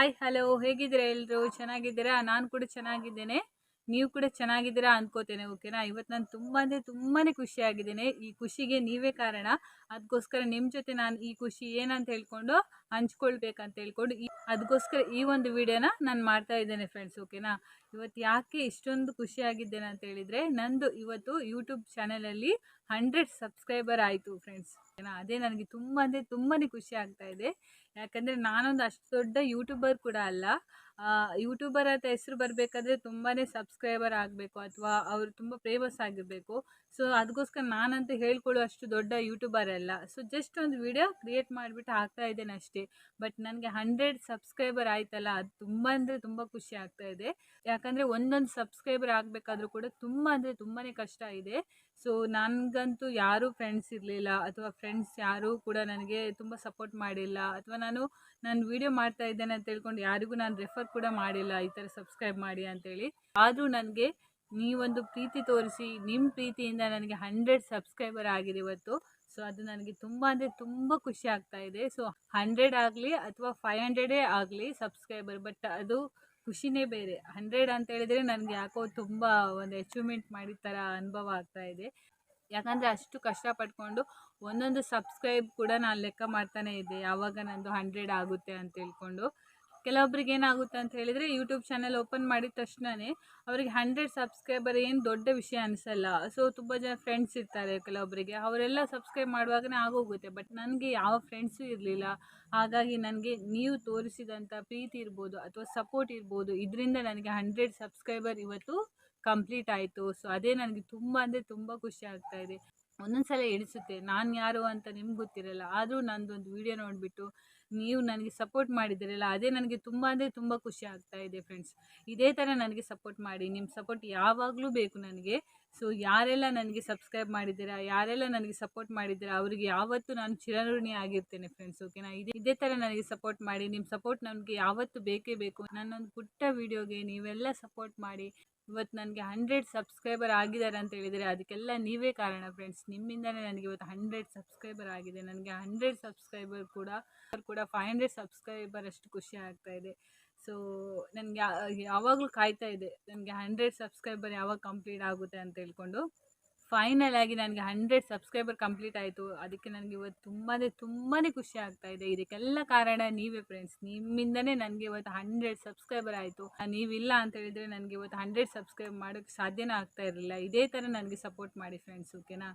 Hi hello ಹೇಗಿದ್ದೀರಾ ಎಲ್ಲರೂ ಚೆನ್ನಾಗಿದ್ದೀರಾ? ನಾನು ಕೂಡ ಚೆನ್ನಾಗಿದ್ದೇನೆ. ನೀವು ಕೂಡ ಚೆನ್ನಾಗಿದ್ದೀರಾ ಅಂದ್ಕೋತೇನೆ ಓಕೆನಾ ಇವತ್ತು ನಾನು ತುಂಬ ಅಂದರೆ ತುಂಬಾ ಖುಷಿಯಾಗಿದ್ದೇನೆ ಈ ಖುಷಿಗೆ ನೀವೇ ಕಾರಣ. ಅದಕ್ಕೋಸ್ಕರ ನಿಮ್ಮ ಜೊತೆ ನಾನು ಈ ಖುಷಿ ಏನಂತ ಹೇಳ್ಕೊಂಡು ಹಂಚ್ಕೊಳ್ಬೇಕಂತ ಹೇಳ್ಕೊಂಡು ಅದಕ್ಕೋಸ್ಕರ ಈ ಒಂದು ವಿಡಿಯೋನ ನಾನು ಮಾಡ್ತಾ ಇದ್ದೇನೆ ಫ್ರೆಂಡ್ಸ್ ಓಕೆನಾ ಇವತ್ತು ಯಾಕೆ ಇಷ್ಟೊಂದು ಖುಷಿಯಾಗಿದ್ದೇನೆ ಅಂತ ಹೇಳಿದರೆ, ನಂದು ಇವತ್ತು ಯೂಟ್ಯೂಬ್ ಚಾನಲಲ್ಲಿ ಹಂಡ್ರೆಡ್ ಸಬ್ಸ್ಕ್ರೈಬರ್ ಆಯಿತು ಫ್ರೆಂಡ್ಸ್ ಅದೇ ನನಗೆ ತುಂಬ ಅಂದರೆ ತುಂಬಾ ಖುಷಿ ಆಗ್ತಾ ಇದೆ. ಯಾಕಂದರೆ ನಾನೊಂದು ಅಷ್ಟು ದೊಡ್ಡ ಯೂಟ್ಯೂಬರ್ ಕೂಡ ಅಲ್ಲ. ಯೂಟ್ಯೂಬರ್ ಅಂತ ಹೆಸರು ಬರಬೇಕಾದ್ರೆ ತುಂಬಾ ಸಬ್ಸ್ಕ್ರೈಬರ್ ಆಗಬೇಕು ಅಥವಾ ಅವರು ತುಂಬ ಫೇಮಸ್ ಆಗಿರಬೇಕು. ಸೊ ಅದಕ್ಕೋಸ್ಕರ ನಾನಂತೂ ಹೇಳ್ಕೊಳ್ಳೋ ಅಷ್ಟು ದೊಡ್ಡ ಯೂಟ್ಯೂಬರ್ ಅಲ್ಲ. ಸೊ ಜಸ್ಟ್ ಒಂದು ವಿಡಿಯೋ ಕ್ರಿಯೇಟ್ ಮಾಡಿಬಿಟ್ಟು ಹಾಕ್ತಾ ಇದ್ದೇನೆ ಅಷ್ಟೇ. ಬಟ್ ನನಗೆ ಹಂಡ್ರೆಡ್ ಸಬ್ಸ್ಕ್ರೈಬರ್ ಆಯ್ತಲ್ಲ, ಅದು ತುಂಬ ಅಂದರೆ ತುಂಬ ಖುಷಿ ಆಗ್ತಾ ಇದೆ. ಯಾಕಂದರೆ ಒಂದೊಂದು ಸಬ್ಸ್ಕ್ರೈಬರ್ ಆಗಬೇಕಾದ್ರೂ ಕೂಡ ತುಂಬ ಅಂದರೆ ತುಂಬಾ ಕಷ್ಟ ಇದೆ. ಸೊ ನನಗಂತೂ ಯಾರೂ ಫ್ರೆಂಡ್ಸ್ ಇರಲಿಲ್ಲ ಅಥವಾ ಫ್ರೆಂಡ್ಸ್ ಯಾರೂ ಕೂಡ ನನಗೆ ತುಂಬ ಸಪೋರ್ಟ್ ಮಾಡಿಲ್ಲ ಅಥವಾ ನಾನು ನಾನು ವಿಡಿಯೋ ಮಾಡ್ತಾ ಇದ್ದೇನೆ ಅಂತ ಹೇಳ್ಕೊಂಡು ಯಾರಿಗೂ ನಾನು ರೆಫರ್ ಕೂಡ ಮಾಡಿಲ್ಲ ಈ ಥರ ಸಬ್ಸ್ಕ್ರೈಬ್ ಮಾಡಿ ಅಂತೇಳಿ ಆದರೂ ನನಗೆ ನೀವೊಂದು ಪ್ರೀತಿ ತೋರಿಸಿ ನಿಮ್ಮ ಪ್ರೀತಿಯಿಂದ ನನಗೆ ಹಂಡ್ರೆಡ್ ಸಬ್ಸ್ಕ್ರೈಬರ್ ಆಗಿದೆ ಇವತ್ತು. ಸೊ ಅದು ನನಗೆ ತುಂಬ ಅಂದರೆ ತುಂಬ ಖುಷಿ ಆಗ್ತಾ ಇದೆ. ಸೊ ಹಂಡ್ರೆಡ್ ಆಗಲಿ ಅಥವಾ ಫೈವ್ ಹಂಡ್ರೆಡೇ ಆಗಲಿ ಸಬ್ಸ್ಕ್ರೈಬರ್ ಬಟ್ ಅದು ಖುಷಿನೇ ಬೇರೆ. ಹಂಡ್ರೆಡ್ ಅಂತ ಹೇಳಿದ್ರೆ ನನಗೆ ಯಾಕೋ ತುಂಬ ಒಂದು ಅಚೀವ್ಮೆಂಟ್ ಮಾಡಿದ ಥರ ಅನುಭವ ಆಗ್ತಾ ಇದೆ. ಯಾಕಂದರೆ ಅಷ್ಟು ಕಷ್ಟಪಟ್ಕೊಂಡು ಒಂದೊಂದು ಸಬ್ಸ್ಕ್ರೈಬ್ ಕೂಡ ನಾನು ಲೆಕ್ಕ ಮಾಡ್ತಾನೆ ಇದ್ದೆ. ಯಾವಾಗ ನಂದು ಹಂಡ್ರೆಡ್ ಆಗುತ್ತೆ ಅಂತ ಹೇಳ್ಕೊಂಡು ಕೆಲವೊಬ್ರಿಗೆ ಏನಾಗುತ್ತೆ ಅಂತ ಹೇಳಿದರೆ ಯೂಟ್ಯೂಬ್ ಚಾನಲ್ ಓಪನ್ ಮಾಡಿದ ತಕ್ಷಣವೇ ಅವರಿಗೆ ಹಂಡ್ರೆಡ್ ಸಬ್ಸ್ಕ್ರೈಬರ್ ಏನು ದೊಡ್ಡ ವಿಷಯ ಅನಿಸಲ್ಲ. ಸೊ ತುಂಬ ಜನ ಫ್ರೆಂಡ್ಸ್ ಇರ್ತಾರೆ ಕೆಲವೊಬ್ಬರಿಗೆ ಅವರೆಲ್ಲ ಸಬ್ಸ್ಕ್ರೈಬ್ ಮಾಡುವಾಗನೇ ಆಗೋಗುತ್ತೆ. ಬಟ್ ನನಗೆ ಯಾವ ಫ್ರೆಂಡ್ಸು ಇರಲಿಲ್ಲ. ಹಾಗಾಗಿ ನನಗೆ ನೀವು ತೋರಿಸಿದಂಥ ಪ್ರೀತಿ ಇರ್ಬೋದು ಅಥವಾ ಸಪೋರ್ಟ್ ಇರ್ಬೋದು. ಇದರಿಂದ ನನಗೆ ಹಂಡ್ರೆಡ್ ಸಬ್ಸ್ಕ್ರೈಬರ್ ಇವತ್ತು ಕಂಪ್ಲೀಟ್ ಆಯಿತು. ಸೊ ಅದೇ ನನಗೆ ತುಂಬ ಅಂದರೆ ತುಂಬ ಖುಷಿ ಆಗ್ತಾ ಇದೆ. ಒಂದೊಂದು ಸಲ ಎಣಿಸುತ್ತೆ. ನಾನು ಯಾರು ಅಂತ ನಿಮ್ಗೆ ಗೊತ್ತಿರಲ್ಲ. ಆದರೂ ನಂದೊಂದು ವಿಡಿಯೋ ನೋಡಿಬಿಟ್ಟು ನೀವು ನನಗೆ ಸಪೋರ್ಟ್ ಮಾಡಿದ್ದೀರಲ್ಲ, ಅದೇ ನನಗೆ ತುಂಬ ಅಂದರೆ ತುಂಬ ಖುಷಿ ಆಗ್ತಾ ಇದೆ ಫ್ರೆಂಡ್ಸ್ ಇದೇ ಥರ ನನಗೆ ಸಪೋರ್ಟ್ ಮಾಡಿ ನಿಮ್ಮ ಸಪೋರ್ಟ್ ಯಾವಾಗಲೂ ಬೇಕು ನನಗೆ. ಸೊ ಯಾರೆಲ್ಲ ನನಗೆ ಸಬ್ಸ್ಕ್ರೈಬ್ ಮಾಡಿದ್ದೀರಾ, ಯಾರೆಲ್ಲ ನನಗೆ ಸಪೋರ್ಟ್ ಮಾಡಿದ್ದೀರಾ, ಅವರಿಗೆ ಯಾವತ್ತೂ ನಾನು ಚಿರಋಣಿ ಆಗಿರ್ತೇನೆ ಫ್ರೆಂಡ್ಸ್ ಓಕೆನಾ ಇದೇ ಇದೇ ಥರ ನನಗೆ ಸಪೋರ್ಟ್ ಮಾಡಿ ನಿಮ್ಮ ಸಪೋರ್ಟ್ ನನಗೆ ಯಾವತ್ತೂ ಬೇಕೇ ಬೇಕು. ನನ್ನೊಂದು ಪುಟ್ಟ ವೀಡಿಯೋಗೆ ನೀವೆಲ್ಲ ಸಪೋರ್ಟ್ ಮಾಡಿ. ಇವತ್ತು ನನಗೆ ಹಂಡ್ರೆಡ್ ಸಬ್ಸ್ಕ್ರೈಬರ್ ಆಗಿದ್ದಾರೆ ಅಂತ ಹೇಳಿದರೆ ಅದಕ್ಕೆಲ್ಲ ನೀವೇ ಕಾರಣ ಫ್ರೆಂಡ್ಸ್ ನಿಮ್ಮಿಂದಲೇ ನನಗೆ ಇವತ್ತು ಹಂಡ್ರೆಡ್ ಸಬ್ಸ್ಕ್ರೈಬರ್ ಆಗಿದೆ. ನನಗೆ ಹಂಡ್ರೆಡ್ ಸಬ್ಸ್ಕ್ರೈಬರ್ ಕೂಡ ಕೂಡ ಫೈವ್ ಹಂಡ್ರೆಡ್ ಸಬ್ಸ್ಕ್ರೈಬರ್ ಅಷ್ಟು ಖುಷಿ ಆಗ್ತಾ ಇದೆ. ಸೊ ನನಗೆ ಯಾವಾಗಲೂ ಕಾಯ್ತಾ ಇದೆ. ನನಗೆ ಹಂಡ್ರೆಡ್ ಸಬ್ಸ್ಕ್ರೈಬರ್ ಯಾವಾಗ ಕಂಪ್ಲೀಟ್ ಆಗುತ್ತೆ ಅಂತ ಹೇಳ್ಕೊಂಡು ಫೈನಲ್ ಆಗಿ ನನಗೆ ಹಂಡ್ರೆಡ್ ಸಬ್ಸ್ಕ್ರೈಬರ್ ಕಂಪ್ಲೀಟ್ ಆಯಿತು. ಅದಕ್ಕೆ ನನಗೆ ಇವತ್ತು ತುಂಬಾ ತುಂಬಾ ಖುಷಿ ಆಗ್ತಾ ಇದೆ. ಇದಕ್ಕೆಲ್ಲ ಕಾರಣ ನೀವೇ ಫ್ರೆಂಡ್ಸ್ ನಿಮ್ಮಿಂದನೇ ನನಗೆ ಇವತ್ತು ಹಂಡ್ರೆಡ್ ಸಬ್ಸ್ಕ್ರೈಬರ್ ಆಯಿತು. ನೀವಿಲ್ಲ ಅಂತ ಹೇಳಿದರೆ ನನಗೆ ಇವತ್ತು ಹಂಡ್ರೆಡ್ ಸಬ್ಸ್ಕ್ರೈಬ್ ಮಾಡೋಕ್ಕೆ ಸಾಧ್ಯನೇ ಆಗ್ತಾ ಇರಲಿಲ್ಲ. ಇದೇ ಥರ ನನಗೆ ಸಪೋರ್ಟ್ ಮಾಡಿ ಫ್ರೆಂಡ್ಸ್ ಓಕೆನಾ